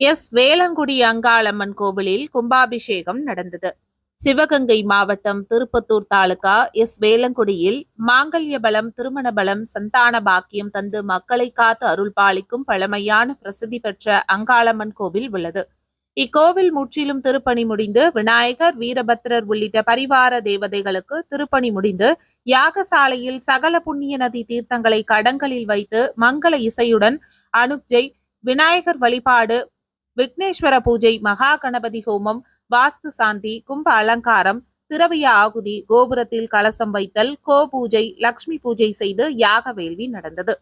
S. Velangudi Angalamman கோவிலில் கும்பாபிஷேகம் நடந்தது. சிவகங்கை மாவட்டம் திருப்பத்தூர் தாலுகா எஸ். வேலங்குடியில் மாங்கல்ய பலம் திருமண பலம் சந்தான பாக்கியம் தந்து மக்களை காத்து அருள் பாலிக்கும் பழமையான பிரசித்தி பெற்ற அங்காளம்மன் கோவில் உள்ளது. இக்கோவில் முற்றிலும் திருப்பணி முடிந்து விநாயகர் வீரபத்ரர் உள்ளிட்ட பரிவார தேவதைகளுக்கு திருப்பணி முடிந்து யாகசாலையில் சகல புண்ணிய நதி தீர்த்தங்களை கடங்களில் வைத்து மங்கள இசையுடன் அனுஜை விநாயகர் வழிபாடு விக்னேஸ்வர பூஜை மகா கணபதி ஹோமம் வாஸ்து சாந்தி கும்ப அலங்காரம் திரவிய ஆகுதி கோபுரத்தில் கலசம் வைத்தல் கோ பூஜை லக்ஷ்மி பூஜை செய்து யாக வேள்வி நடந்தது.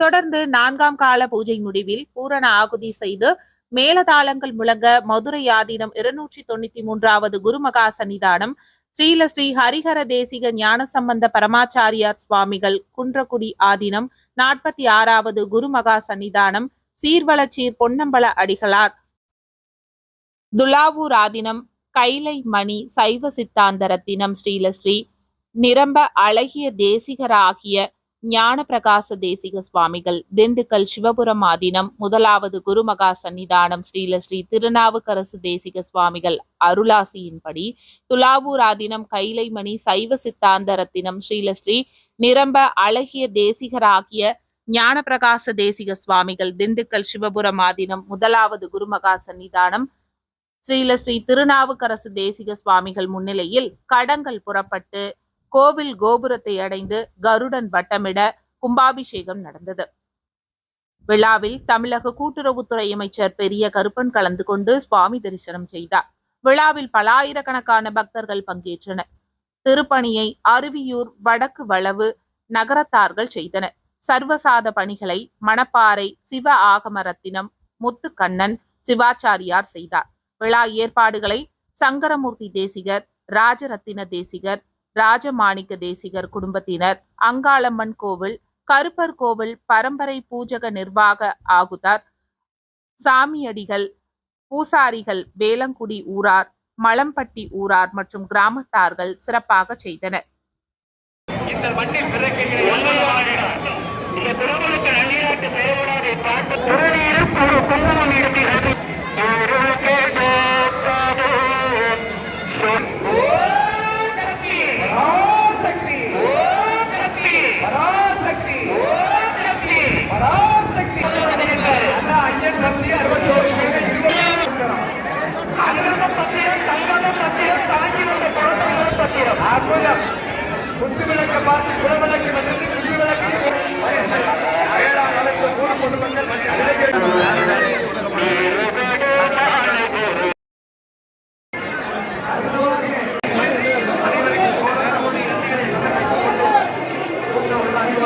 தொடர்ந்து நான்காம் கால பூஜை முடிவில் பூரண ஆகுதி செய்து மேலதாளங்கள் முழங்க மதுரை ஆதீனம் இருநூற்றி தொண்ணூத்தி மூன்றாவது குருமகா சன்னிதானம் ஸ்ரீல ஸ்ரீ ஹரிஹர தேசிக ஞானசம்பந்த பரமாச்சாரியார் சுவாமிகள் குன்றக்குடி ஆதீனம் நாற்பத்தி ஆறாவது குருமகா சன்னிதானம் சீர்வளச்சீர் பொன்னம்பல அடிகளார். துலாவூர் ஆதினம் கைலை மணி சைவ சித்தாந்த ரத்தினம் ஸ்ரீலஸ்ரீ நிரம்ப அழகிய தேசிகராகிய ஞான பிரகாச தேசிக சுவாமிகள் திண்டுக்கல் சிவபுரம் ஆதீனம் முதலாவது குருமகா சன்னிதானம் ஸ்ரீலஸ்ரீ திருநாவுக்கரசு தேசிக சுவாமிகள் அருளாசியின்படி துலாவூர் ஆதீனம் கைலைமணி சைவ சித்தாந்த ரத்தினம் ஸ்ரீலஸ்ரீ நிரம்ப அழகிய தேசிகராகிய ஞானப்பிரகாச தேசிக சுவாமிகள் திண்டுக்கல் சிவபுரம் ஆதீனம் முதலாவது குருமகா சன்னிதானம் ஸ்ரீல ஸ்ரீ திருநாவுக்கரசு தேசிக சுவாமிகள் முன்னிலையில் கடங்கள் புறப்பட்டு கோவில் கோபுரத்தை அடைந்து கருடன் வட்டமிட கும்பாபிஷேகம் நடந்தது. விழாவில் தமிழக கூட்டுறவுத்துறை அமைச்சர் பெரிய கருப்பன் கலந்து கொண்டு சுவாமி தரிசனம் செய்தார். விழாவில் பல ஆயிரக்கணக்கான பக்தர்கள் பங்கேற்றனர். திருப்பணியை அருவியூர் வடக்கு வளவு நகரத்தார்கள் செய்தனர். சர்வசாத பணிகளை மணப்பாறை சிவ ஆகம ரத்தினம் முத்துக்கண்ணன் சிவாச்சாரியார் செய்தார். விழா ஏற்பாடுகளை சங்கரமூர்த்தி தேசிகர் ராஜரத்தின தேசிகர் ராஜமாணிக்க தேசிகர் குடும்பத்தினர் அங்காளம்மன் கோவில் கருப்பர் கோவில் பரம்பரை பூஜக நிர்வாக ஆகுதார். சாமியடிகள் பூசாரிகள் வேலங்குடி ஊரார் மலம்பட்டி ஊரார் மற்றும் கிராமத்தார்கள் சிறப்பாக செய்தனர். இந்த மண்ணில் பிறக்கின்ற அந்நியாட்டு செயல்படாதை பார்த்து திருநீரும் ஒரு குங்குமம் இருக்கிறது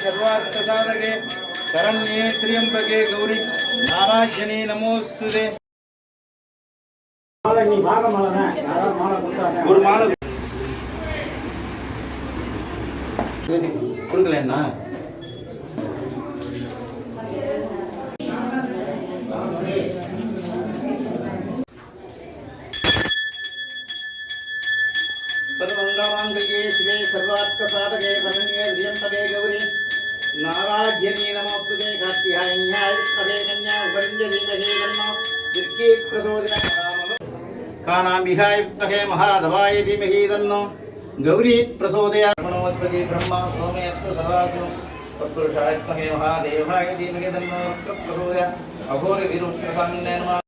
सर्वार्थसाधके शरण्ये त्र्यम्बके गौरि नारायणे नमोऽस्तु ते ஒரு மாலை கொடுக்கலண்ணா सर्वङ्गमाङ्गल्ये शिवे सर्वार्थसाधके शरण्ये त्र्यम्बके गौरि नारायणे नमोऽस्तुते कात्यायन्याय विद्महे कन्या उपरिञ्जधीमहे तन्नो दुर्गे प्रचोदयात् कानाम्बिहाय विद्महे महाधवाय धीमहि तन्नो गौरी प्रचोदयात् मनोत्पत्ति ब्रह्मा सोमेऽत्र सदाशिवं तत्पुरुषाय विद्महे महादेवाय धीमहि तन्नो रुद्रः प्रचोदयात् अघोरविरुक्षसन्ने नमः